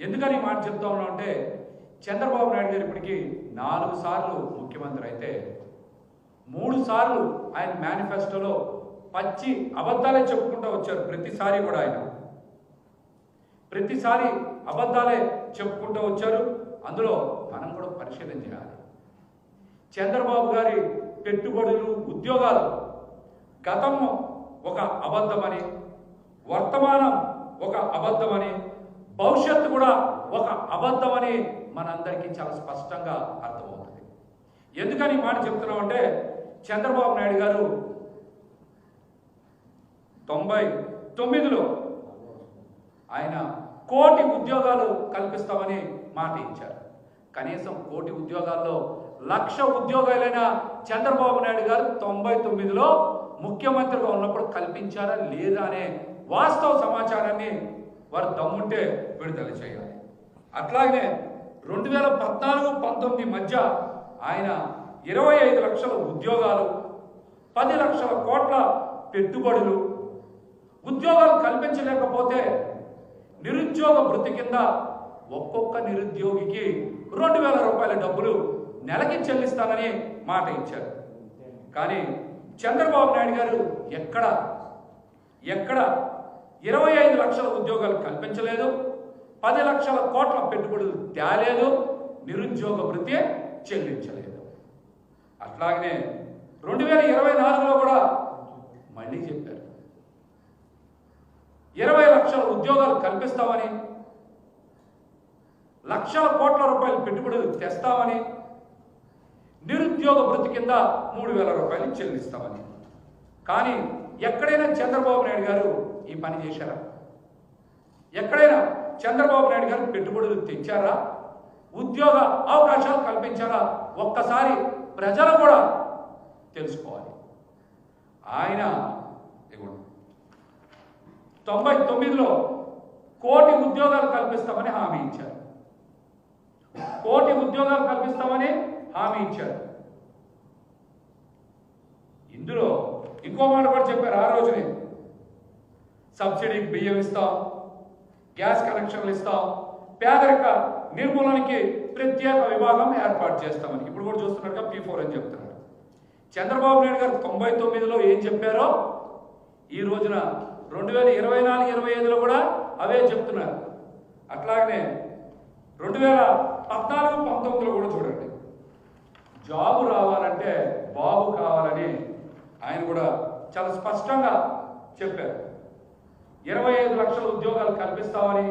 ఎందుకని మాట చెప్తా ఉన్నాం అంటే చంద్రబాబు నాయుడు గారు ఇప్పటికీ నాలుగు సార్లు ముఖ్యమంత్రి అయితే మూడు సార్లు ఆయన మేనిఫెస్టోలో పచ్చి అబద్ధాలే చెప్పుకుంటూ వచ్చారు ప్రతిసారి కూడా ఆయన. ప్రతిసారి అబద్ధాలే చెప్పుకుంటూ వచ్చారు. అందులో మనం కూడా పరిశీలన చేయాలి. చంద్రబాబు గారి పెట్టుబడులు ఉద్యోగాలు గతం ఒక అబద్ధమని వర్తమానం ఒక అబద్ధమని భవిష్యత్తు కూడా ఒక అబద్ధమని మనందరికీ చాలా స్పష్టంగా అర్థమవుతుంది. ఎందుకని మాట మాట చెప్తున్నామంటే చంద్రబాబు నాయుడు గారు తొంభై తొమ్మిదిలో ఆయన కోటి ఉద్యోగాలు కల్పిస్తామని మాట ఇచ్చారు. కనీసం కోటి ఉద్యోగాల్లో లక్ష ఉద్యోగాలైన చంద్రబాబు నాయుడు గారు తొంభై తొమ్మిదిలో ముఖ్యమంత్రిగా ఉన్నప్పుడు కల్పించారా లేదా అనే వాస్తవ సమాచారాన్ని వారు దమ్ముంటే విడుదల చేయాలి. అట్లాగనే రెండు వేల పద్నాలుగు పంతొమ్మిది మధ్య ఆయన ఇరవై ఐదు లక్షల ఉద్యోగాలు పది లక్షల కోట్ల పెట్టుబడులు ఉద్యోగాలు కల్పించలేకపోతే నిరుద్యోగ వృత్తి కింద ఒక్కొక్క నిరుద్యోగికి రెండు వేల రూపాయల డబ్బులు నెలకి చెల్లిస్తానని మాట ఇచ్చారు. కానీ చంద్రబాబు నాయుడు గారు ఎక్కడ ఎక్కడ ఇరవై ఐదు లక్షల ఉద్యోగాలు కల్పించలేదు పది లక్షల కోట్ల పెట్టుబడులు తేలేదు నిరుద్యోగ వృత్తి చెల్లించలేదు. అట్లాగనే రెండు వేల ఇరవై నాలుగులో కూడా మళ్ళీ చెప్పారు. ఇరవై లక్షల ఉద్యోగాలు కల్పిస్తామని లక్షల కోట్ల రూపాయలు పెట్టుబడులు తెస్తామని నిరుద్యోగ వృత్తి కింద మూడు వేల రూపాయలు చెల్లిస్తామని. కానీ ఎక్కడైనా చంద్రబాబు నాయుడు గారు ఈ పని చేశారా? ఎక్కడైనా చంద్రబాబు నాయుడు గారు పెట్టుబడులు తెచ్చారా? ఉద్యోగ అవకాశాలు కల్పించారా? ఒక్కసారి ప్రజలు కూడా తెలుసుకోవాలి. ఆయన తొంభై తొమ్మిదిలో కోటి ఉద్యోగాలు కల్పిస్తామని హామీ ఇచ్చారు. కోటి ఉద్యోగాలు కల్పిస్తామని హామీ ఇచ్చారు. ఇందులో ఇంకో మాట కూడా చెప్పారు ఆ రోజునే. సబ్సిడీకి బియ్యం ఇస్తాం గ్యాస్ కనెక్షన్లు ఇస్తాం పేదరిక నిర్మూలనకి ప్రత్యేక విభాగం ఏర్పాటు చేస్తామని. ఇప్పుడు కూడా చూస్తున్నట్టుగా పీ ఫోర్ అని చెప్తున్నారు. చంద్రబాబు నాయుడు గారు తొంభై తొమ్మిదిలో ఏం చెప్పారో? ఈ రోజున రెండు వేల ఇరవై నాలుగు ఇరవై ఐదులో కూడా అవే చెప్తున్నారు. అట్లాగనే రెండు వేల పద్నాలుగు పంతొమ్మిదిలో చాలా స్పష్టంగా చెప్పారు. ఇరవై ఐదు లక్షల ఉద్యోగాలు కల్పిస్తామని